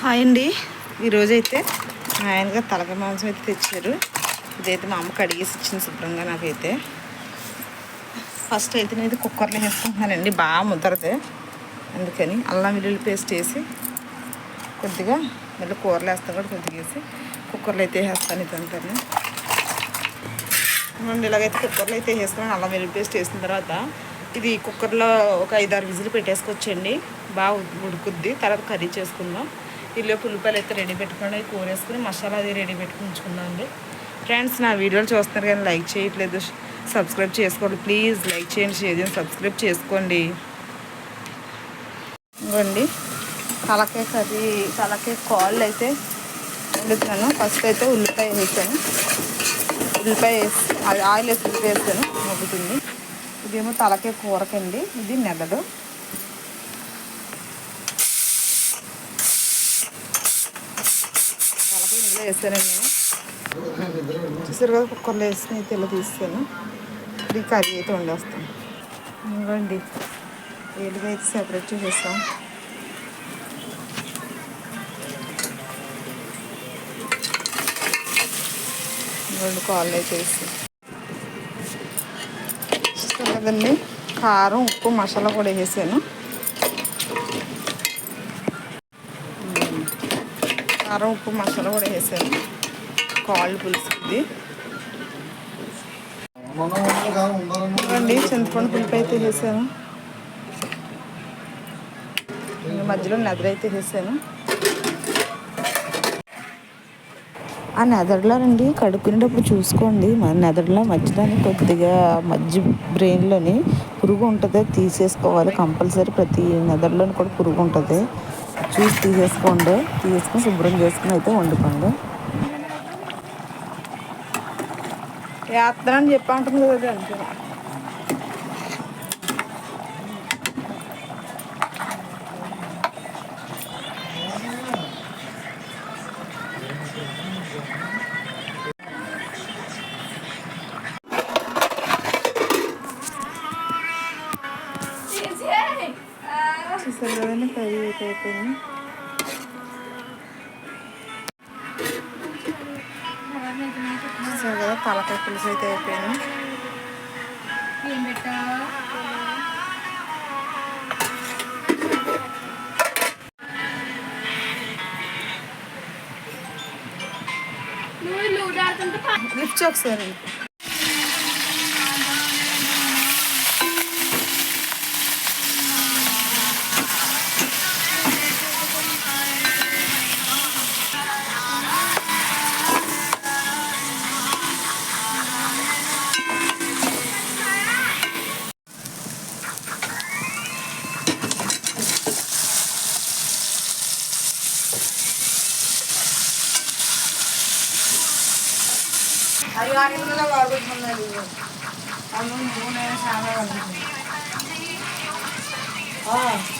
Hi అండి. ఈరోజైతే ఆయనగా తలక మాంసం అయితే తెచ్చారు. ఇదైతే మా అమ్మ కడిగేసి ఇచ్చింది శుభ్రంగా నాకైతే. ఫస్ట్ అయితే నేను ఇది కుక్కర్లో వేసుకుంటున్నానండి బాగా ముద్దరదే. అందుకని అల్లం వెల్లుల్లి పేస్ట్ వేసి కొద్దిగా మళ్ళీ కూరలు వేస్తాను కూడా కొద్దిగా వేసి కుక్కర్లో అయితే వేస్తాను ఇదంతా మనం ఇలాగైతే కుక్కర్లో అయితే వేస్తున్నాను అల్లం వెల్లుల్లి పేస్ట్ వేసిన తర్వాత ఇది కుక్కర్లో ఒక ఐదారు విజిల్ పెట్టేసుకోవచ్చండి. బాగా ఉడుకుద్ది. తర్వాత కర్రీ చేసుకుందాం. ఇల్లు పుల్లిపాయలు అయితే రెడీ పెట్టుకోండి కూర వేసుకుని మసాలా అది రెడీ పెట్టుకుంచుకున్నాను అండి ఫ్రెండ్స్ నా వీడియోలు చూస్తున్నారు కానీ లైక్ చేయట్లేదు. సబ్స్క్రైబ్ చేసుకోండి. ప్లీజ్ లైక్ చేయండి షేర్ చేయండి సబ్స్క్రైబ్ చేసుకోండి. ఇంకోండి తలకాయ కర్రీ తలకాయ కాళ్ళు అయితే వండుతున్నాను. ఫస్ట్ అయితే ఉల్లిపాయ వేసాను. ఉల్లిపాయ వేసి అది ఆయిల్ వేసి ఉల్లిపాయ వేసాను. మొగ్గుతుంది. ఇదేమో తలకాయ కూరకండి. ఇది నెలడు కుక్కర్లో వేసానండి నేను. చూసారు కదా కుక్కర్లో వేసి అయితే ఇలా తీస్తాను. ఇది కర్రీ అయితే వండేస్తాను. ఇవ్వండి ఏలుగా అయితే సెపరేట్ చేసేస్తాం. రెండు కాళ్ళు అయితే వేసి కదండి కారం ఉప్పు మసాలా కూడా వేసాను. కారం ఉప్పు మసాలా కూడా వేసాను. కాళ్ళు పులుసుది. చూడండి చింతపండు పులుపు అయితే వేసాను. మధ్యలో మధ్యలో నెదరైతే వేసాను. ఆ నెదడులో అండి కడుక్కునేటప్పుడు చూసుకోండి. మన నెదడులో మధ్యలోని కొద్దిగా మధ్య బ్రెయిన్లోని పురుగు ఉంటుంది తీసేసుకోవాలి. కంపల్సరీ ప్రతి నెదడులోని కూడా పురుగు ఉంటుంది. చూసి తీసేసుకోండి తీసుకుని శుభ్రం చేసుకుని అయితే వండుకోండి. యాత్ర అని చెప్పి అంటుంది కదా అంతే చూసారు కదండి కర్రీ అయితే అయిపోయింది చూసారు కదా తలకాయ పులుసు అయితే అయిపోయింది ఏం పెట్టావా నువ్వు లూడో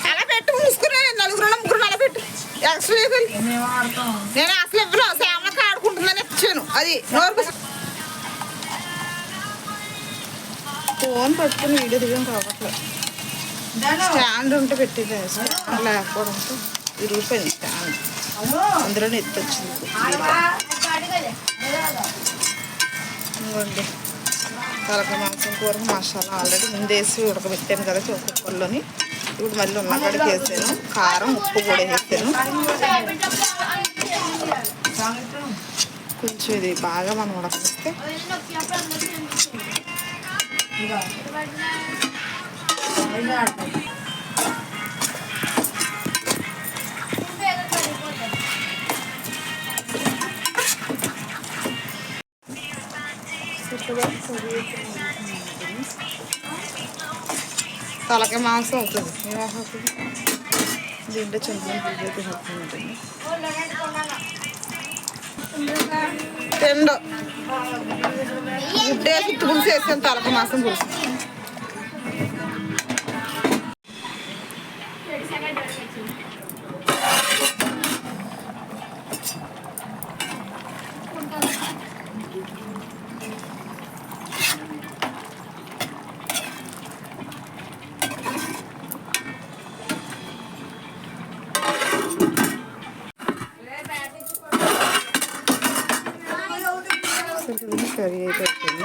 అలా పెట్టు మూసుకునే నలుగురు ముగ్గురు అలా పెట్టు ఎక్స్ట్రా నేను అసలు ఇవ్వను సేమలకి ఆడుకుంటుందని ఇచ్చాను. అది నోరు ఫోన్ పట్టుకుని వీడియో దిగం కావట్లేదు స్టాండ్ ఉంటే పెట్టేది లేకపోవడంతో విరిగిపోయింది స్టాండ్. అందులోనే ఎత్తొచ్చింది. ఇవ్వండి తలక మాంసం కూర మసాలా ఆల్రెడీ ముందేసి ఉడకబెట్టాను కదా కుక్కర్లోని. ఇప్పుడు మళ్ళీ ఉన్నకాడికి వేసాను. కారం ఉప్పు కూడా వేసాను. కొంచెం ఇది బాగా మనం ఉడకనిస్తే తలకాయ మాంసం అవుతుంది ఏమవుతుంది దీంట్లో చింతపండు పులుపు అయితే అవుతుందండి తిండు గుడ్డేసి పులుసు వేసాను తలక మాంసం పులుసు కొంచెం కర్రీ అయితే వచ్చింది